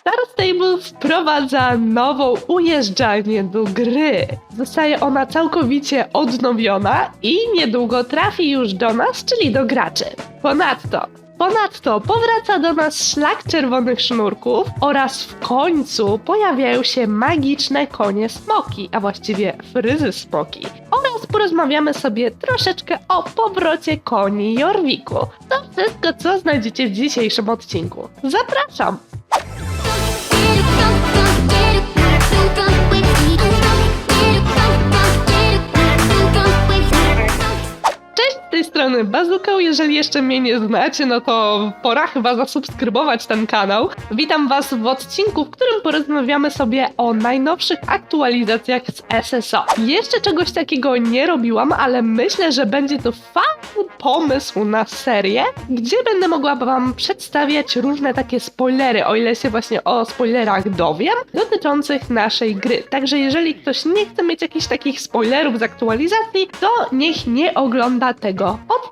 Star Stable wprowadza nową ujeżdżalnię do gry. Zostaje ona całkowicie odnowiona i niedługo trafi już do nas, czyli do graczy. Ponadto, ponadto powraca do nas szlak czerwonych sznurków oraz w końcu pojawiają się magiczne konie smoki, a właściwie fryzy smoki. Oraz porozmawiamy sobie troszeczkę o powrocie koni Jorwiku. To wszystko, co znajdziecie w dzisiejszym odcinku. Zapraszam! Strony. Jeżeli jeszcze mnie nie znacie, no to pora chyba zasubskrybować ten kanał. Witam Was w odcinku, w którym porozmawiamy sobie o najnowszych aktualizacjach z SSO. Jeszcze czegoś takiego nie robiłam, ale myślę, że będzie to fajny pomysł na serię, gdzie będę mogła Wam przedstawiać różne takie spoilery, o ile się właśnie o spoilerach dowiem, dotyczących naszej gry. Także jeżeli ktoś nie chce mieć jakichś takich spoilerów z aktualizacji, to niech nie ogląda tego odcinka.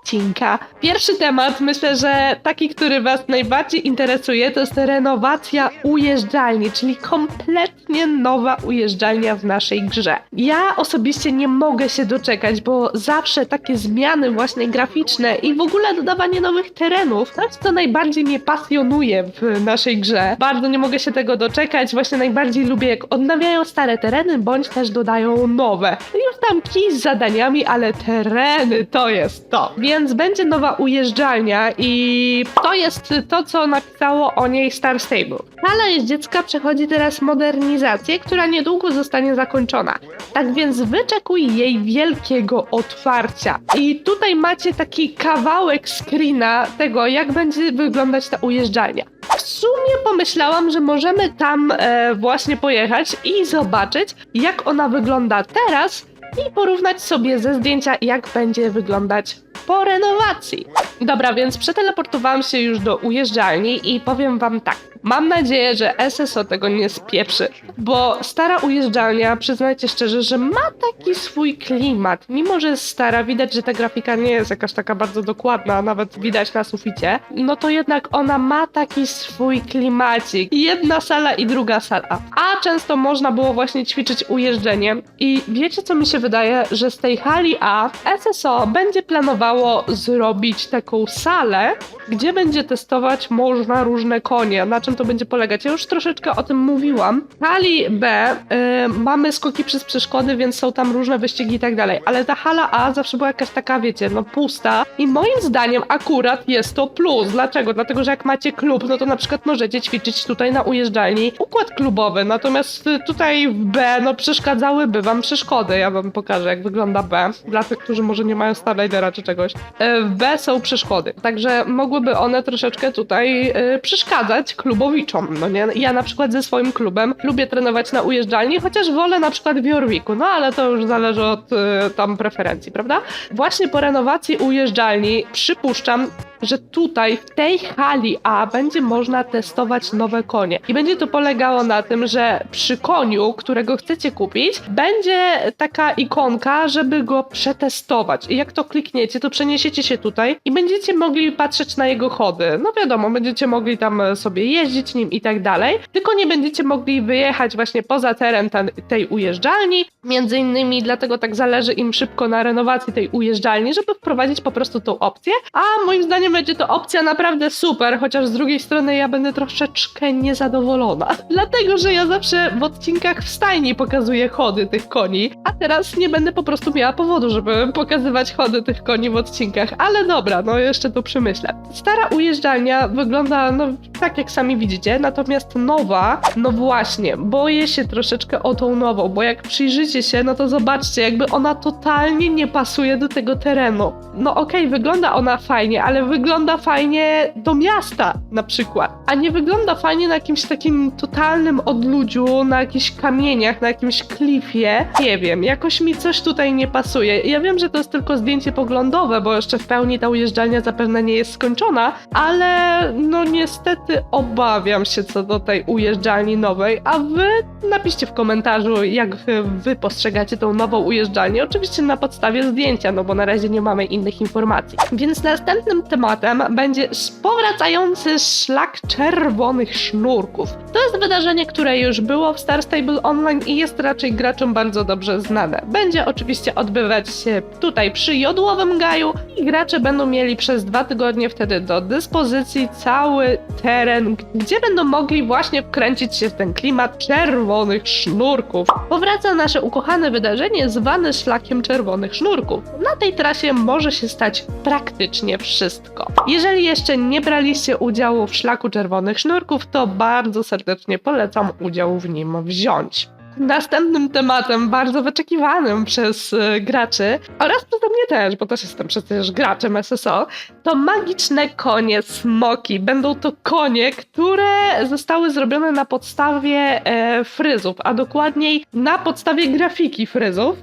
Pierwszy temat, myślę, że taki, który Was najbardziej interesuje, to jest renowacja ujeżdżalni, czyli kompletnie nowa ujeżdżalnia w naszej grze. Ja osobiście nie mogę się doczekać, bo zawsze takie zmiany właśnie graficzne i w ogóle dodawanie nowych terenów, to jest co najbardziej mnie pasjonuje w naszej grze. Bardzo nie mogę się tego doczekać, właśnie najbardziej lubię jak odnawiają stare tereny, bądź też dodają nowe. Już tam kij z zadaniami, ale tereny to jest to. Więc będzie nowa ujeżdżalnia i to jest to, co napisało o niej Star Stable. Hala jeździecka przechodzi teraz modernizację, która niedługo zostanie zakończona. Tak więc wyczekuj jej wielkiego otwarcia. I tutaj macie taki kawałek screena tego, jak będzie wyglądać ta ujeżdżalnia. W sumie pomyślałam, że możemy tam e, właśnie pojechać i zobaczyć, jak ona wygląda teraz i porównać sobie ze zdjęcia, jak będzie wyglądać po renowacji. Dobra, więc przeteleportowałam się już do ujeżdżalni i powiem wam tak. Mam nadzieję, że SSO tego nie spieprzy, bo stara ujeżdżalnia, przyznajcie szczerze, że ma taki swój klimat. Mimo, że jest stara, widać, że ta grafika nie jest jakaś taka bardzo dokładna, nawet widać na suficie, no to jednak ona ma taki swój klimacik. Jedna sala i druga sala. A często można było właśnie ćwiczyć ujeżdżenie i wiecie, co mi się wydaje, że z tej hali A SSO będzie planowało zrobić taką salę, gdzie będzie testować można różne konie. Na czym to będzie polegać? Ja już troszeczkę o tym mówiłam. W hali B y, mamy skoki przez przeszkody, więc są tam różne wyścigi i tak dalej, ale ta hala A zawsze była jakaś taka, wiecie, no pusta i moim zdaniem akurat jest to plus. Dlaczego? Dlatego, że jak macie klub, no to na przykład możecie ćwiczyć tutaj na ujeżdżalni układ klubowy, natomiast y, tutaj w B, no przeszkadzałyby wam przeszkody. Ja wam pokażę, jak wygląda B, dla tych, którzy może nie mają Starlightera czy czegoś. Y, W B są przeszkody, także mogłyby one troszeczkę tutaj y, przeszkadzać klubowiczom, no nie? Ja na przykład ze swoim klubem lubię trenować na ujeżdżalni, chociaż wolę na przykład w Jorwiku, no ale to już zależy od y, tam preferencji, prawda? Właśnie po renowacji ujeżdżalni przypuszczam, że tutaj w tej hali A będzie można testować nowe konie. I będzie to polegało na tym, że przy koniu, którego chcecie kupić, będzie taka ikonka, żeby go przetestować. I jak to klikniecie, to przeniesiecie się tutaj i będziecie mogli patrzeć na jego chody. No wiadomo, będziecie mogli tam sobie jeździć nim i tak dalej, tylko nie będziecie mogli wyjechać właśnie poza teren ten, tej ujeżdżalni. Między innymi dlatego tak zależy im szybko na renowacji tej ujeżdżalni, żeby wprowadzić po prostu tą opcję. A moim zdaniem będzie to opcja naprawdę super, chociaż z drugiej strony ja będę troszeczkę niezadowolona. Dlatego, że ja zawsze w odcinkach w stajni pokazuję chody tych koni, a teraz nie będę po prostu miała powodu, żeby pokazywać chody tych koni w odcinkach. Ale dobra, no jeszcze to przemyślę. Stara ujeżdżalnia wygląda no tak jak sami widzicie, natomiast nowa, no właśnie, boję się troszeczkę o tą nową, bo jak przyjrzycie się, no to zobaczcie, jakby ona totalnie nie pasuje do tego terenu. No okej, wygląda ona fajnie, ale wygląda fajnie do miasta na przykład, a nie wygląda fajnie na jakimś takim totalnym odludziu, na jakichś kamieniach, na jakimś klifie. Nie wiem, jakoś mi coś tutaj nie pasuje. Ja wiem, że to jest tylko zdjęcie poglądowe, bo jeszcze w pełni ta ujeżdżalnia zapewne nie jest skończona, ale no niestety obawiam się co do tej ujeżdżalni nowej, a wy napiszcie w komentarzu, jak wy postrzegacie tą nową ujeżdżalnię. Oczywiście na podstawie zdjęcia, no bo na razie nie mamy innych informacji. Więc następnym tematem będzie powracający szlak czerwonych sznurków. To jest wydarzenie, które już było w Star Stable Online i jest raczej graczom bardzo dobrze znane. Będzie oczywiście odbywać się tutaj przy Jodłowym Gaju i gracze będą mieli przez dwa tygodnie wtedy do dyspozycji cały teren, gdzie będą mogli właśnie wkręcić się w ten klimat czerwonych sznurków. Powraca nasze ukochane wydarzenie zwane szlakiem czerwonych sznurków. Na tej trasie może się stać praktycznie wszystko. Jeżeli jeszcze nie braliście udziału w szlaku czerwonych sznurków, to bardzo serdecznie polecam udział w nim wziąć. Następnym tematem, bardzo wyczekiwanym przez e, graczy oraz przeze mnie też, bo też jestem przecież graczem SSO, to magiczne konie smoki. Będą to konie, które zostały zrobione na podstawie e, fryzów, a dokładniej na podstawie grafiki fryzów.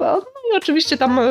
I oczywiście tam e,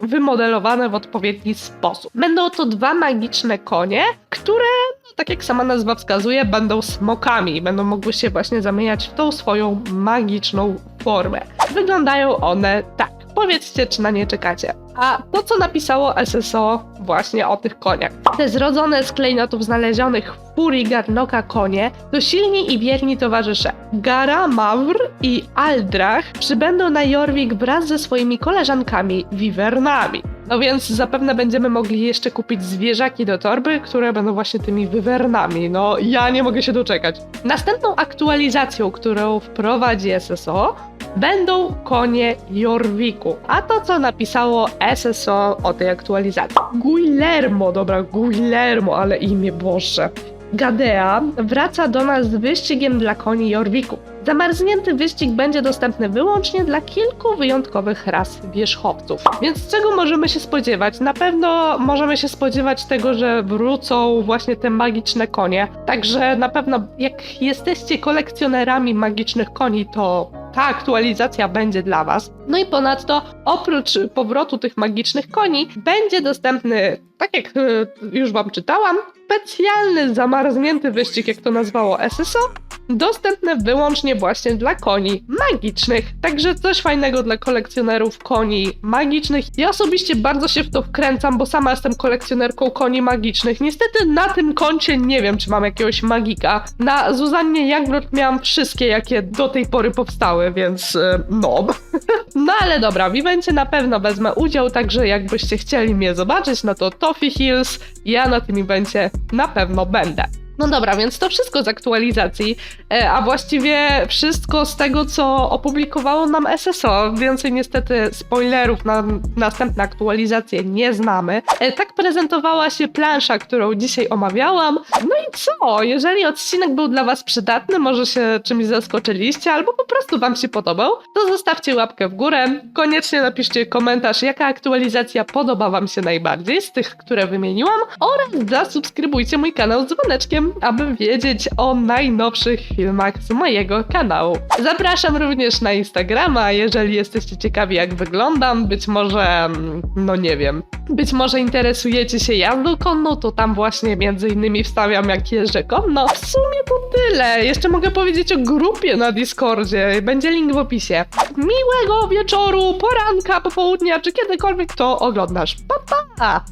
wymodelowane w odpowiedni sposób. Będą to dwa magiczne konie, które no, tak jak sama nazwa wskazuje, będą smokami. Będą mogły się właśnie zamieniać w tą swoją magiczną formę. Wyglądają one tak. Powiedzcie, czy na nie czekacie. A to, co napisało SSO właśnie o tych koniach. Te zrodzone z klejnotów znalezionych w Furii Garnoka konie to silni i wierni towarzysze. Gara, Mawr i Aldrach przybędą na Jorvik wraz ze swoimi koleżankami Wivernami. No więc zapewne będziemy mogli jeszcze kupić zwierzaki do torby, które będą właśnie tymi wywernami. No ja nie mogę się doczekać. Następną aktualizacją, którą wprowadzi SSO, będą konie Jorwiku. A to, co napisało SSO o tej aktualizacji. Guillermo, dobra, Guillermo, ale imię Boże. Gadea wraca do nas z wyścigiem dla koni Jorwiku. Zamarznięty wyścig będzie dostępny wyłącznie dla kilku wyjątkowych ras wierzchowców. Więc czego możemy się spodziewać? Na pewno możemy się spodziewać tego, że wrócą właśnie te magiczne konie. Także na pewno jak jesteście kolekcjonerami magicznych koni, to ta aktualizacja będzie dla Was. No i ponadto, oprócz powrotu tych magicznych koni, będzie dostępny, tak jak e, już Wam czytałam, specjalny zamarznięty wyścig, jak to nazwało SSO, dostępny wyłącznie właśnie dla koni magicznych. Także coś fajnego dla kolekcjonerów koni magicznych. Ja osobiście bardzo się w to wkręcam, bo sama jestem kolekcjonerką koni magicznych. Niestety na tym koncie nie wiem, czy mam jakiegoś magika. Na Zuzannie Jagrod miałam wszystkie, jakie do tej pory powstały, więc e, no. no ale dobra, w evencie na pewno wezmę udział, także jakbyście chcieli mnie zobaczyć, no to Toffee Hills, ja na tym evencie na pewno będę. No dobra, więc to wszystko z aktualizacji, e, a właściwie wszystko z tego, co opublikowało nam SSO. Więcej niestety spoilerów na następne aktualizacje nie znamy. E, Tak prezentowała się plansza, którą dzisiaj omawiałam. No i co? Jeżeli odcinek był dla Was przydatny, może się czymś zaskoczyliście, albo po prostu Wam się podobał, to zostawcie łapkę w górę. Koniecznie napiszcie komentarz, jaka aktualizacja podoba Wam się najbardziej z tych, które wymieniłam, oraz zasubskrybujcie mój kanał z dzwoneczkiem, aby wiedzieć o najnowszych filmach z mojego kanału. Zapraszam również na Instagrama, jeżeli jesteście ciekawi, jak wyglądam. Być może, mm, no nie wiem, być może interesujecie się jazdą konną, to tam właśnie między innymi wstawiam, jak jeżdżę konno. W sumie to tyle. Jeszcze mogę powiedzieć o grupie na Discordzie. Będzie link w opisie. Miłego wieczoru, poranka, popołudnia, czy kiedykolwiek to oglądasz. Pa, pa!